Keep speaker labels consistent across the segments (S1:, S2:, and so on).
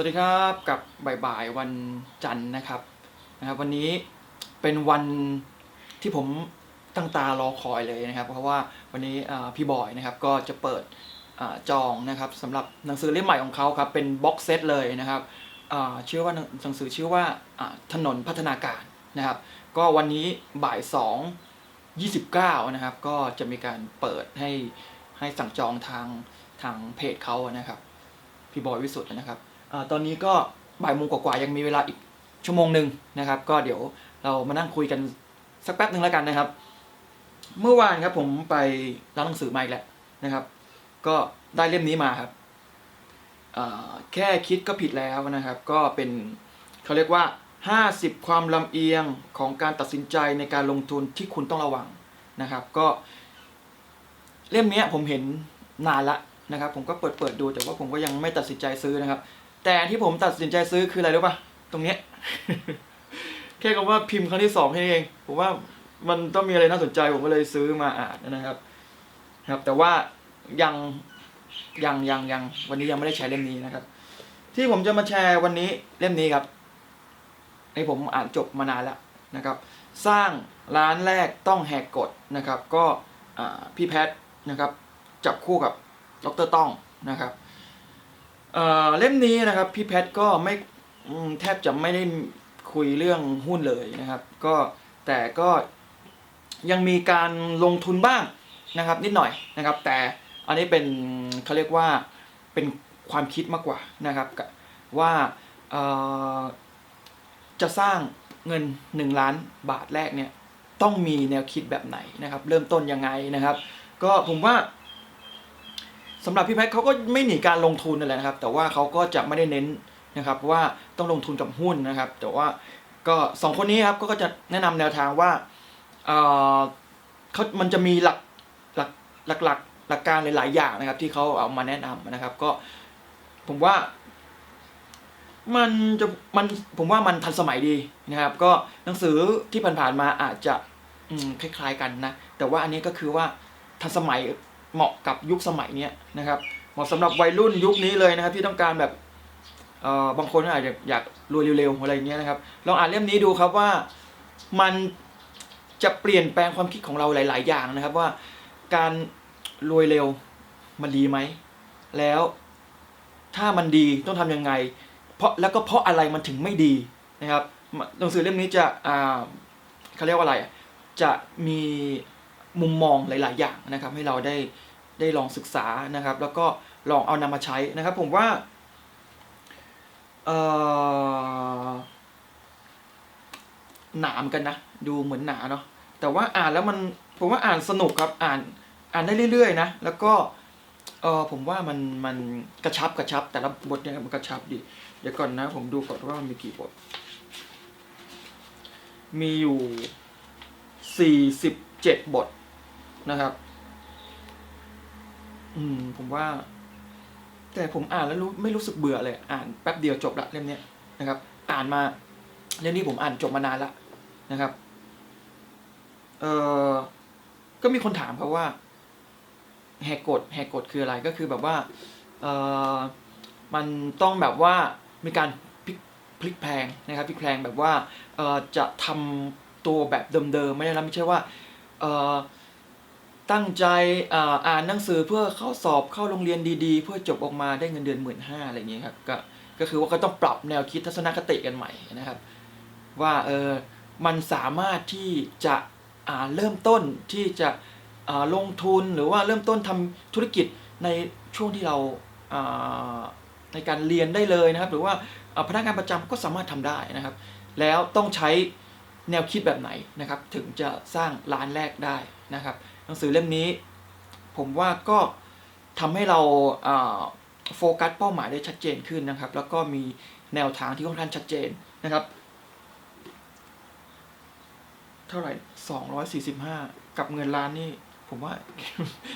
S1: วัสดีครับกับบ่ายๆวันจันทร์นะครับนะครับ วันนี้เป็นวันที่ผมตั้งตารอคอยเลยนะครับ เพราะว่าวันนี้พี่บอยนะครับก็จะเปิดอจองนะครับสำหรับหนังสือเล่มใหม่ของเขาครับเป็นบ็อกเซตเลยนะครับชื่อว่าหนังสือชื่อว่าถนนพัฒนาการนะครับ ก็วันนี้บ่ายสองยี่สิบเก้านะครับ ก็จะมีการเปิดให้ให้สั่งจองทางทางเพจเขานะครับพี่บอยวิสุทธ์นะครับ ตอนนี้ก็บ่ายโมงกว่าๆยังมีเวลาอีกชั่วโมงหนึ่งนะครับ ก็เดี๋ยวเรามานั่งคุยกันสักแป๊บหนึ่งแล้วกันนะครับ เมื่อวานครับผมไปร้านหนังสือมาอีกแล้วนะครับ ก็ได้เล่มนี้มาครับแค่คิดก็ผิดแล้วนะครับ ก็เป็นเขาเรียกว่า 50 ความลำเอียงของการตัดสินใจในการลงทุนที่คุณต้องระวังนะครับ ก็เล่มนี้ผมเห็นนานละนะครับ ผมก็เปิดเปิดดูแต่ว่าผมก็ยังไม่ตัดสินใจซื้อนะครับ แต่ที่ผมตัดสินใจซื้อคืออะไรรู้ป่ะ ตรงเนี้ย แค่คำว่าพิมพ์ครั้งที่สองแค่นี้เอง ผมว่ามันต้องมีอะไรน่าสนใจผมก็เลยซื้อมาอ่านนะครับ ครับ แต่ว่ายังยังยังยังวันนี้ยังไม่ได้ใช้เล่มนี้นะครับ ที่ผมจะมาแชร์วันนี้เล่มนี้ครับไอ้ผมอ่านจบมานานแล้วนะครับ สร้างร้านแรกต้องแหกกฎนะครับ ก็พี่แพทนะครับ จับคู่กับดรต้องนะครับ เล่มนี้นะครับพี่แพทก็ไม่แทบจะไม่ได้คุยเรื่องหุ้นเลยนะครับ ก็แต่ก็ยังมีการลงทุนบ้างนะครับ นิดหน่อยนะครับ แต่อันนี้เป็นเขาเรียกว่าเป็นความคิดมากกว่านะครับว่าจะสร้างเงิน 1 ล้านบาทแรกเนี่ยต้องมีแนวคิดแบบไหนนะครับ เริ่มต้นยังไงนะครับ ก็ผมว่า สำหรับพี่แพทย์เขาก็ไม่หนีการลงทุนนั่นแหละนะครับ แต่ว่าเขาก็จะไม่ได้เน้นนะครับว่าต้องลงทุนกับหุ้นนะครับ แต่ว่าก็สองคนนี้ครับก็จะแนะนำแนวทางว่าเออเขามันจะมีหลักหลักหลักหลักหลักการหลาย ๆ อย่างนะครับ ที่เขาเอามาแนะนำนะครับ ก็ผมว่ามันจะมันผมว่ามันทันสมัยดีนะครับ ก็หนังสือที่ผ่านๆมาอาจจะคล้าย ๆ กันนะ แต่ว่าอันนี้ก็คือว่าทันสมัย เหมาะกับยุคสมัยเนี้ยนะครับเหมาะสำหรับวัยรุ่นยุคนี้เลยนะครับที่ต้องการแบบเอ่อบางคนอาจจะอยากรวยเร็วๆอะไรเงี้ยนะครับลองอ่านเล่มนี้ดูครับว่ามันจะเปลี่ยนแปลงความคิดของเราหลาย ๆ อย่างนะครับว่าการรวยเร็วมันดีไหม แล้วถ้ามันดีต้องทำยังไง เพราะแล้วก็เพราะอะไรมันถึงไม่ดีนะครับหนังสือเล่มนี้จะอ่าเขาเรียกว่าอะไรจะมี มุมมองหลาย ๆ อย่างนะครับ ให้เราได้ได้ลองศึกษานะครับ แล้วก็ลองเอานำมาใช้นะครับ ผมว่าหนามกันนะ ดูเหมือนหนาเนาะแต่ว่าอ่านแล้วมันผมว่าอ่านสนุกครับอ่านอ่านได้เรื่อย ๆ นะ แล้วก็เออผมว่ามันมันกระชับกระชับ แต่ละบทเนี่ยมันกระชับดี เดี๋ยวก่อนนะ ผมดูก่อนว่ามันมีกี่บท มีอยู่สี่สิบเจ็ดบท นะครับ อืม ผมว่า แต่ผมอ่านแล้วรู้ไม่รู้สึกเบื่อเลย อ่านแป๊บเดียวจบละเล่มเนี้ยนะครับ อ่านมาเล่มนี้ผมอ่านจบมานานละนะครับ เออก็มีคนถามครับว่า แหกกฎแหกกฎคืออะไรก็คือแบบว่า เออมันต้องแบบว่ามีการพลิกแพลงนะครับพลิกแพลงแบบว่าเออจะทำตัวแบบเดิมๆไม่ได้แล้วไม่ใช่ว่า ตั้งใจอ่านหนังสือเพื่อเข้าสอบเข้าโรงเรียนดีๆ เพื่อจบออกมาได้เงินเดือนหมื่นห้าอะไรอย่างเงี้ยครับก็ก็คือว่าก็ต้องปรับแนวคิดทัศนคติกันใหม่นะครับ ว่าเออมันสามารถที่จะอ่าเริ่มต้นที่จะอ่าลงทุนหรือว่าเริ่มต้นทำธุรกิจในช่วงที่เราอ่าในการเรียนได้เลยนะครับ หรือว่าอ่าพนักงานประจำก็สามารถทำได้นะครับ แล้วต้องใช้ แนวคิดแบบไหนนะครับถึงจะสร้างร้านแรกได้นะครับ หนังสือเล่มนี้ ผมว่าก็ทำให้เราโฟกัสเป้าหมายได้ชัดเจนขึ้นนะครับ แล้วก็มีแนวทางที่ค่อนข้างชัดเจนนะครับ เท่าไหร่สองร้อยสี่สิบห้ากับเงินล้านนี่ผมว่า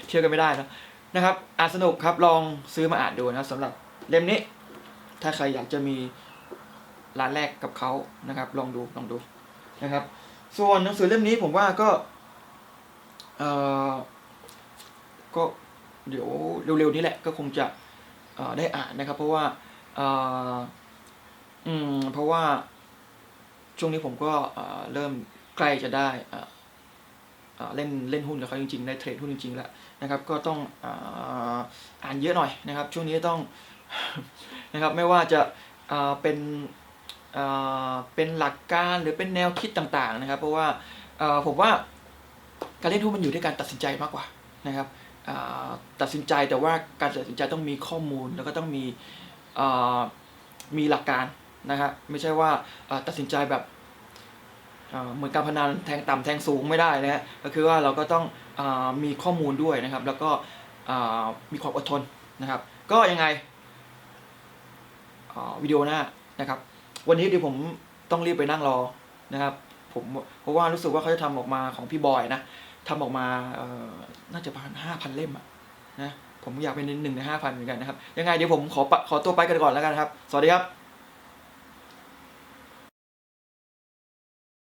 S1: เทียบกันไม่ได้นะนะครับอ่านสนุกครับลองซื้อมาอ่านดูนะครับสำหรับเล่มนี้ ถ้าใครอยากจะมีร้านแรกกับเขานะครับ ลองดูลองดู นะครับ ส่วนหนังสือเล่มนี้ผมว่าก็เอ่อก็เดี๋ยวเร็วๆนี้แหละก็คงจะได้อ่านนะครับ เพราะว่าเอออืมเพราะว่าช่วงนี้ผมก็เริ่มใกล้จะได้เล่นเล่นหุ้นกับเขาจริงๆได้เทรดหุ้นจริงๆแล้วนะครับ ก็ต้องอ่ออ่านเยอะหน่อยนะครับ ช่วงนี้ต้องนะครับไม่ว่าจะเอ่อเป็น เป็นหลักการหรือเป็นแนวคิดต่างๆนะครับ เพราะว่าผมว่าการเล่นหุ้นมันอยู่ที่การตัดสินใจมากกว่านะครับตัดสินใจแต่ว่าการตัดสินใจต้องมีข้อมูลแล้วก็ต้องมีมีหลักการนะฮะไม่ใช่ว่าตัดสินใจแบบเหมือนการพนันแทงต่ำแทงสูงไม่ได้นะฮะก็คือว่าเราก็ต้องอมีข้อมูลด้วยนะครับ แล้วก็มีความอดทนนะครับ ก็ยังไงวิดีโอหน้านะครับ วันนี้เดี๋ยวผมต้องรีบไปนั่งรอนะครับผมเพราะว่ารู้สึกว่าเขาจะทำออกมาของพี่บอยนะทำออกมาน่าจะประมาณห้าพันเล่มอะนะผมอยากเป็นหนึ่งในห้าพันเหมือนกันนะครับ ยังไงเดี๋ยวผมขอขอตัวไปกันก่อนแล้วกันครับ สวัสดีครับ